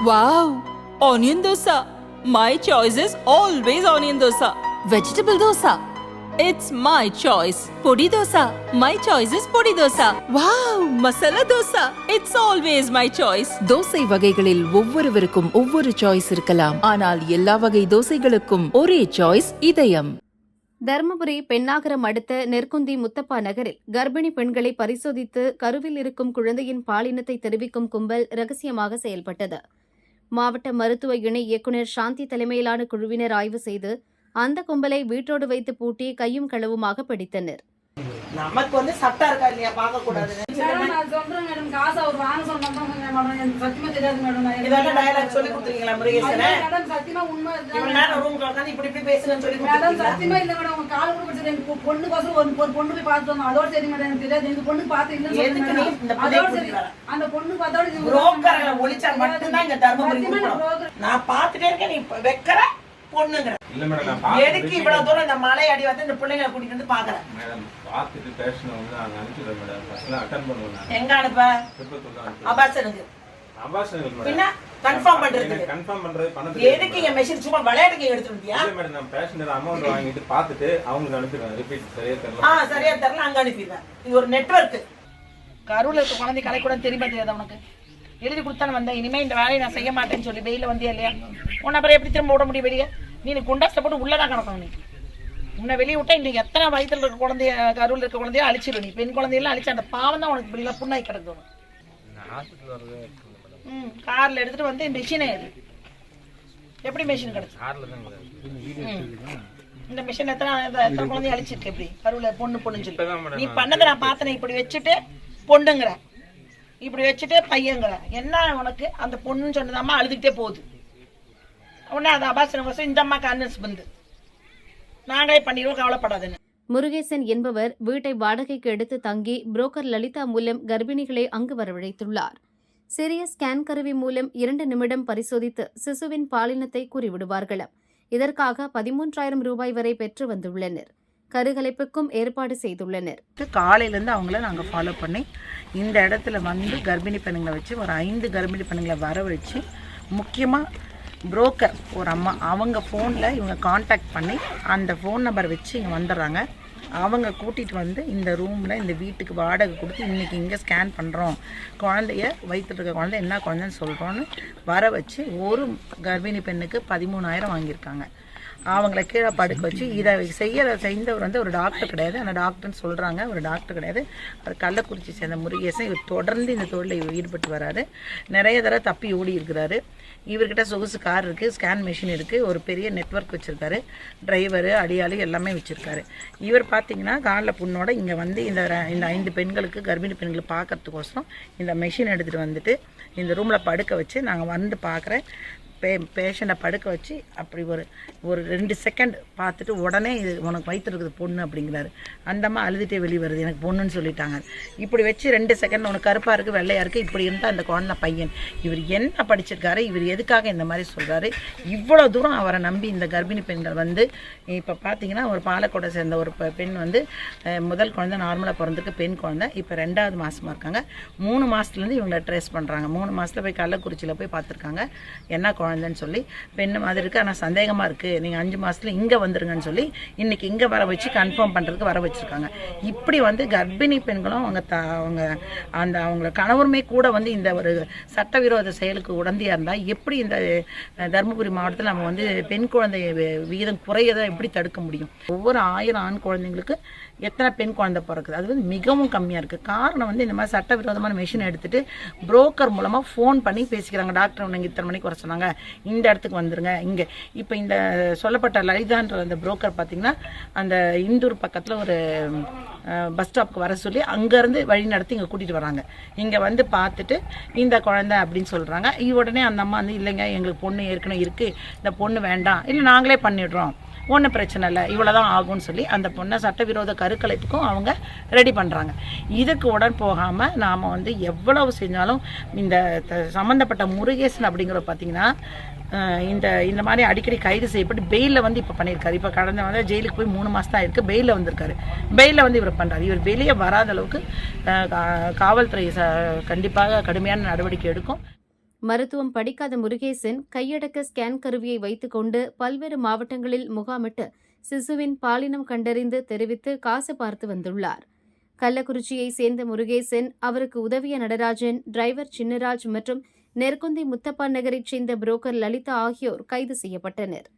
Wow! Onion dosa. My choice is always onion dosa. Vegetable dosa. It's my choice. Podi dosa. My choice is podi dosa. Wow! Masala dosa. It's always my choice. Dosa வகைகளில் ஒவ்வொருவருக்கும் ஒவ்வொரு choice இருக்கலாம் ஆனால் எல்லா வகை தோசைகளுக்கும் ஒரே choice இதயம் தருமபுரி பெண்ணாகரம் அடுத்த நெற்குந்தி முத்தப்பா நகரில் கர்ப்பிணி பெண்களை பரிசோதித்து கருவில் இருக்கும் குழந்தையின் பாலினத்தை தெரிவிக்கும் கும்பல் ரகசியமாக செயல்பட்டது மாவட்ட மருத்துவ இணை இயக்குநர் சாந்தி தலைமையிலான குழுவினர் ஆய்வு செய்து அந்த கும்பலை வீட்டோடு வைத்து பூட்டி கையும் களவுமாக பிடித்தனர். நமக்கு வந்து சட்டம் இருக்கா இல்லையா? பார்க்க கூடாதுன்னு மேடம் நான் சொல்றேன் மேடம். காசு அவர் வாங்க சொன்னா மேடம். சத்தியமா தெரியாது மேடம். இதெல்லாம் டயலாக் சொல்லி கொடுத்துருக்கீங்களா முருகேசனை? மேடம் சத்தியமா உண்மை இவ்வளவு நேரம் ரூம்ல இப்படி இப்படி பேசுங்கன்னு சொல்லி மேடம் சத்தியமா இல்ல மேடம். கால் கூட பிடிச்சது எனக்கு பொ- பொண்ணுக்கோசரம் ஒரு ஒரு பொண்ணு போய் பார்த்து வந்தோம். அதோட சரி மேடம் எனக்கு தெரியாது. இந்த பொண்ணு பார்த்து இல்லைன்னு பொண்ணை அதோட சரி? அந்த பொண்ணு பார்த்தோட புரோக்கர்களை ஒழிச்சா மட்டும்தான் இங்க தர்மபுரி நான் பார்த்துட்டே இருக்கேன். நீ வைக்கிற பொண்ணுங்கிற. எதுக்கு இவ்வளவு தூரம் இந்த மலை அடி வந்து இந்த பிள்ளைங்களை கூட்டிட்டு வந்து பாக்குறேன் மேடம் பார்த்துட்டு பேஷண்ட் வந்து நாங்க அனுப்பிச்சிடுறோம் மேடம் ஃபர்ஸ்ட்லாம் அட்டன் பண்ணுவோம் நான். எங்க அனுப்ப? அபாசனுக்கு பின்ன கன்ஃபார்ம் பண்றது பணத்துக்கு எதுக்கு இங்க மெஷின் சும்மா விளையாட்டுக்கு எடுத்து வந்தியா இல்ல மேடம் நான் பேஷண்ட் அமௌண்ட் வாங்கிட்டு பார்த்துட்டு அவங்களுக்கு அனுப்பிடுவேன் ரிப்பீட் சரியா தெரியல. ஆ சரியா அங்க இது ஒரு நெட்வொர்க் கருவில் இருக்க குழந்தை கலை கூட தெரியுமா தெரியாது உனக்கு? எழுதி கொடுத்தானு வந்தேன். இனிமே இந்த வேலையை நான் செய்ய மாட்டேன்னு சொல்லி வெயில வந்தியா இல்லையா? உன்னை அப்புறம் எப்படி திரும்ப விட முடியும் வெளியே? நீ குண்டாஸ்ட போட்டு உள்ளதான் கிடக்கணும் நீ. உன்னை வெளியே விட்டா இன்னைக்கு எத்தனை வயித்துல இருக்க குழந்தைய கருவில் இருக்க குழந்தைய அழிச்சிடும் நீ. பெண் குழந்யெல்லாம் அழிச்சு அந்த பாவம் தான் உனக்கு இப்படி புண்ணாய் கிடக்கும். ம் கார்ல எடுத்துட்டு வந்து மிஷினை எடு. எப்படி மிஷின் கிடைச்சு இந்த மிஷின் எத்தனை எத்தனை குழந்தைய அழிச்சிருக்கு எப்படி கருவில் பொண்ணு பொண்ணுன்னு சொல்லி. நீ பண்ணதை நான் பார்த்தேன் இப்படி வச்சுட்டு பொண்ணுங்கிற. இப்படி வச்சுட்டு பையங்கிற என்ன உனக்கு? அந்த பொண்ணுன்னு சொன்னதாம்மா அழுதுகிட்டே போகுது. உடனே அது அபாசன வசம் இந்த அம்மா கன்வென்ஸ் வந்து நாங்களே பண்ணிடுவோம் கவலைப்படாதுன்னு. முருகேசன் என்பவர் வீட்டை வாடகைக்கு எடுத்து தங்கி புரோக்கர் லலிதா மூலம் கர்ப்பிணிகளை அங்கு வரவழைத்துள்ளார். சிறிய ஸ்கேன் கருவி மூலம் இரண்டு நிமிடம் பரிசோதித்து சிசுவின் பாலினத்தை கூறிவிடுவார்களாம் இதற்காக பதிமூன்றாயிரம் ரூபாய் வரை பெற்று வந்துள்ளனர். கருகலைப்புக்கும் ஏற்பாடு செய்துள்ளனர். காலையிலேருந்து அவங்கள நாங்கள் ஃபாலோ பண்ணி இந்த இடத்துல வந்து கர்ப்பிணி பெண்ணுங்களை வச்சு ஒரு ஐந்து கர்ப்பிணி பெண்ணுங்களை வர வச்சு முக்கியமாக புரோக்கர் ஒரு அம்மா அவங்க ஃபோனில் இவங்க காண்டாக்ட் பண்ணி அந்த ஃபோன் நம்பர் வச்சு இங்கே வந்துடுறாங்க. அவங்க கூட்டிகிட்டு வந்து இந்த ரூமில் இந்த வீட்டுக்கு வாடகை கொடுத்து இன்றைக்கி இங்கே ஸ்கேன் பண்ணுறோம் குழந்தைய வயிற்றுல இருக்க குழந்தை என்ன குழந்தைன்னு சொல்கிறோன்னு வர வச்சு ஒரு கர்ப்பிணி பெண்ணுக்கு பதிமூணாயிரம் வாங்கியிருக்காங்க. அவங்கள கீழே படுக்க வச்சு இதை செய்ய செய்தவர் வந்து ஒரு டாக்டர் கிடையாது. அந்த டாக்டர்னு சொல்கிறாங்க ஒரு டாக்டர் கிடையாது. அவர் கள்ளக்குறிச்சி சேர்ந்த முருகேசன். இவர் தொடர்ந்து இந்த தொழிலில் ஈடுபட்டு வராரு. நிறைய தடவை தப்பி ஓடி இருக்கிறாரு. இவர்கிட்ட சொகுசு கார் இருக்குது ஸ்கேன் மிஷின் இருக்குது ஒரு பெரிய நெட்வொர்க் வச்சுருக்காரு. டிரைவரு அடியாளி எல்லாமே வச்சுருக்காரு. இவர் பார்த்தீங்கன்னா காலில் புண்ணோட இங்கே வந்து இந்த இந்த ஐந்து பெண்களுக்கு கர்ப்பிணி பெண்களை பார்க்கறதுக்கோசரம் இந்த மெஷின் எடுத்துகிட்டு வந்துட்டு இந்த ரூமில் படுக்க வச்சு நாங்கள் வந்து பார்க்குறேன் பே பேஷண்ட்டை படுக்க வச்சு அப்படி ஒரு ஒரு ரெண்டு செகண்ட் பார்த்துட்டு உடனே இது உனக்கு வயிற்றுருக்குது பொண்ணு அப்படிங்கிறாரு. அந்தம்மா அழுதுகிட்டே வெளியே வருது. எனக்கு பொண்ணுன்னு சொல்லிட்டாங்க. இப்படி வச்சு ரெண்டு செகண்ட் உனக்கு கருப்பாக இருக்குது வெள்ளையாக இருக்குது இப்படி இருந்தால் அந்த குழந்தை பையன். இவர் என்ன படிச்சிருக்காரு இவர் எதுக்காக இந்த மாதிரி சொல்கிறாரு இவ்வளோ தூரம் அவரை நம்பி இந்த கர்ப்பிணி பெண்கள் வந்து இப்போ பார்த்தீங்கன்னா ஒரு பாலக்கோட்டை சேர்ந்த ஒரு பெண் வந்து முதல் குழந்தை நார்மலாக பிறந்திருக்கு பெண் குழந்தை. இப்போ ரெண்டாவது மாதமாக இருக்காங்க. மூணு மாதத்துலேருந்து இவங்களை ட்ரேஸ் பண்ணுறாங்க மூணு மாதத்தில் போய் கள்ளக்குறிச்சியில் போய் பார்த்துருக்காங்க. என்ன குழந்தை குழந்தைன்னு சொல்லி பெண்ணு மாதிரி இருக்குது ஆனால் சந்தேகமாக இருக்குது நீங்கள் அஞ்சு மாதத்தில் இங்கே வந்துருங்கன்னு சொல்லி இன்றைக்கி இங்கே வர வச்சு கன்ஃபார்ம் பண்ணுறதுக்கு வர வச்சுருக்காங்க. இப்படி வந்து கர்ப்பிணி பெண்களும் அவங்க த அவங்க அந்த அவங்கள கணவருமே கூட வந்து இந்த ஒரு சட்டவிரோத செயலுக்கு உடந்தையாக இருந்தால் எப்படி இந்த தருமபுரி மாவட்டத்தில் நம்ம வந்து பெண் குழந்தை விகிதம் குறையதை எப்படி தடுக்க முடியும்? ஒவ்வொரு ஆயிரம் ஆண் குழந்தைங்களுக்கு எத்தனை பெண் குழந்தை பிறக்குது? அது வந்து மிகவும் கம்மியாக இருக்குது காரணம் வந்து இந்த மாதிரி சட்டவிரோதமான மிஷின் எடுத்துகிட்டு புரோக்கர் மூலமாக ஃபோன் பண்ணி பேசிக்கிறாங்க. டாக்டர் இத்தனை மணிக்கு வர சொன்னாங்க. இந்த இடத்துக்கு வந்துருங்க. இங்கே இப்போ இந்த சொல்லப்பட்ட லலிதான்ற அந்த புரோக்கர் பார்த்தீங்கன்னா அந்த இந்தூர் பக்கத்தில் ஒரு பஸ் ஸ்டாப்புக்கு வர சொல்லி அங்கேருந்து வழி நடத்தி இங்கே கூட்டிகிட்டு வராங்க. இங்கே வந்து பார்த்துட்டு இந்த குழந்தை அப்படின்னு சொல்கிறாங்க உடனே அந்த அம்மா வந்து இல்லைங்க எங்களுக்கு பொண்ணு ஏற்கனவே இருக்குது இந்த பொண்ணு வேண்டாம். இல்லை நாங்களே பண்ணிடுறோம். ஒன்றும் பிரச்சனை இல்லை இவ்வளோ தான் ஆகும்னு சொல்லி அந்த பொண்ணை சட்டவிரோத கருக்கலைப்புக்கும் அவங்க ரெடி பண்ணுறாங்க இதுக்கு உடன் போகாமல் நாம் வந்து எவ்வளவு செஞ்சாலும் இந்த த- சம்மந்தப்பட்ட முருகேசன் அப்படிங்கிற பார்த்தீங்கன்னா இந்த இந்த மாதிரி அடிக்கடி கைது செய்யப்பட்டு பெயிலில் வந்து இப்போ பண்ணியிருக்காரு இப்போ கடந்த வந்து ஜெயிலுக்கு போய் மூணு மாதம் தான் இருக்குது பெயிலில் வந்திருக்காரு. பெயிலில் வந்து இவர் பண்ணுறாரு இவர் வெளியே வராத அளவுக்கு கா- காவல்துறை ச கண்டிப்பாக கடுமையான நடவடிக்கை எடுக்கும். மருத்துவம் படிக்காத முருகேசன் கையடக்க ஸ்கேன் கருவியை வைத்துக்கொண்டு பல்வேறு மாவட்டங்களில் முகாமிட்டு சிசுவின் பாலினம் கண்டறிந்து தெரிவித்து காசு பார்த்து வந்துள்ளார். கள்ளக்குறிச்சியை சேர்ந்த முருகேசன் அவருக்கு உதவிய நடராஜன் டிரைவர் சின்னராஜ் மற்றும் நெற்குந்தி முத்தப்பா நகரைச் சேர்ந்த புரோக்கர் லலிதா ஆகியோர் கைது செய்யப்பட்டனர்.